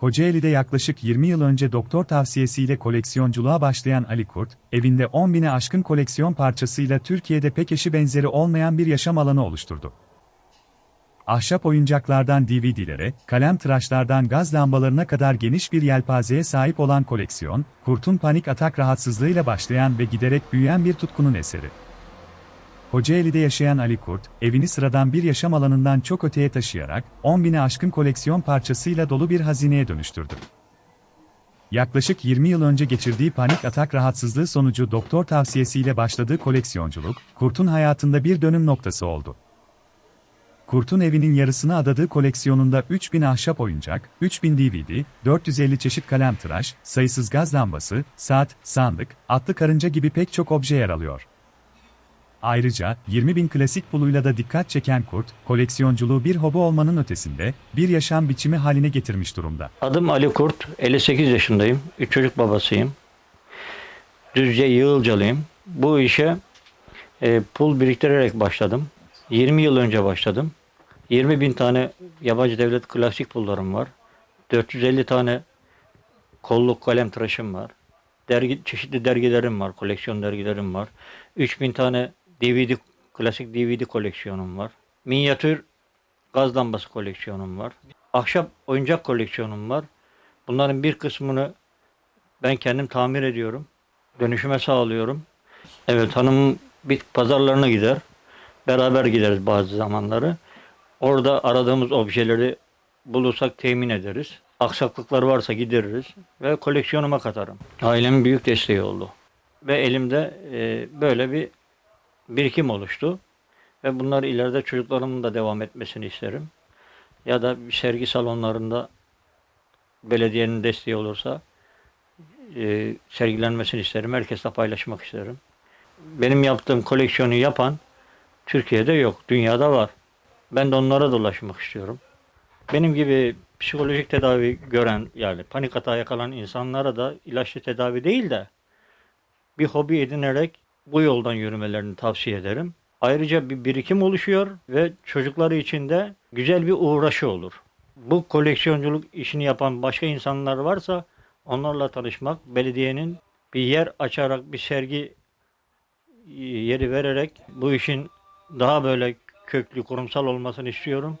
Kocaeli'de yaklaşık 20 yıl önce doktor tavsiyesiyle koleksiyonculuğa başlayan Ali Kurt, evinde 10 bine aşkın koleksiyon parçasıyla Türkiye'de pek eşi benzeri olmayan bir yaşam alanı oluşturdu. Ahşap oyuncaklardan DVD'lere, kalem tıraşlardan gaz lambalarına kadar geniş bir yelpazeye sahip olan koleksiyon, Kurt'un panik atak rahatsızlığıyla başlayan ve giderek büyüyen bir tutkunun eseri. Kocaeli'de yaşayan Ali Kurt, evini sıradan bir yaşam alanından çok öteye taşıyarak, 10 bine aşkın koleksiyon parçasıyla dolu bir hazineye dönüştürdü. Yaklaşık 20 yıl önce geçirdiği panik atak rahatsızlığı sonucu doktor tavsiyesiyle başladığı koleksiyonculuk, Kurt'un hayatında bir dönüm noktası oldu. Kurt'un evinin yarısını adadığı koleksiyonunda 3000 ahşap oyuncak, 3000 DVD, 450 çeşit kalem tıraş, sayısız gaz lambası, saat, sandık, atlı karınca gibi pek çok obje yer alıyor. Ayrıca 20 bin klasik puluyla da dikkat çeken Kurt, koleksiyonculuğu bir hobi olmanın ötesinde bir yaşam biçimi haline getirmiş durumda. Adım Ali Kurt, 58 yaşındayım. Üç çocuk babasıyım. Düzce Yığılcalıyım. Bu işe e, pul biriktirerek başladım. 20 yıl önce başladım. 20 bin tane yabancı devlet klasik pullarım var. 450 tane kolluk kalem tıraşım var. Dergi, çeşitli dergilerim var, koleksiyon dergilerim var. 3000 tane DVD, klasik DVD koleksiyonum var. Minyatür gaz lambası koleksiyonum var. Ahşap oyuncak koleksiyonum var. Bunların bir kısmını ben kendim tamir ediyorum. Dönüşüme sağlıyorum. Evet hanım bit pazarlarına gider. Beraber gideriz bazı zamanları. Orada aradığımız objeleri bulursak temin ederiz. Aksaklıklar varsa gideririz ve koleksiyonuma katarım. Ailemin büyük desteği oldu. Ve elimde e, böyle bir birikim oluştu. Ve bunları ileride çocuklarımın da devam etmesini isterim. Ya da sergi salonlarında belediyenin desteği olursa e, sergilenmesini isterim. Herkesle paylaşmak isterim. Benim yaptığım koleksiyonu yapan Türkiye'de yok, dünyada var. Ben de onlara dolaşmak istiyorum. Benim gibi psikolojik tedavi gören yani panik atağa yakalan insanlara da ilaçlı tedavi değil de bir hobi edinerek bu yoldan yürümelerini tavsiye ederim. Ayrıca bir birikim oluşuyor ve çocukları için de güzel bir uğraşı olur. Bu koleksiyonculuk işini yapan başka insanlar varsa onlarla tanışmak, belediyenin bir yer açarak bir sergi yeri vererek bu işin daha böyle köklü kurumsal olmasını istiyorum.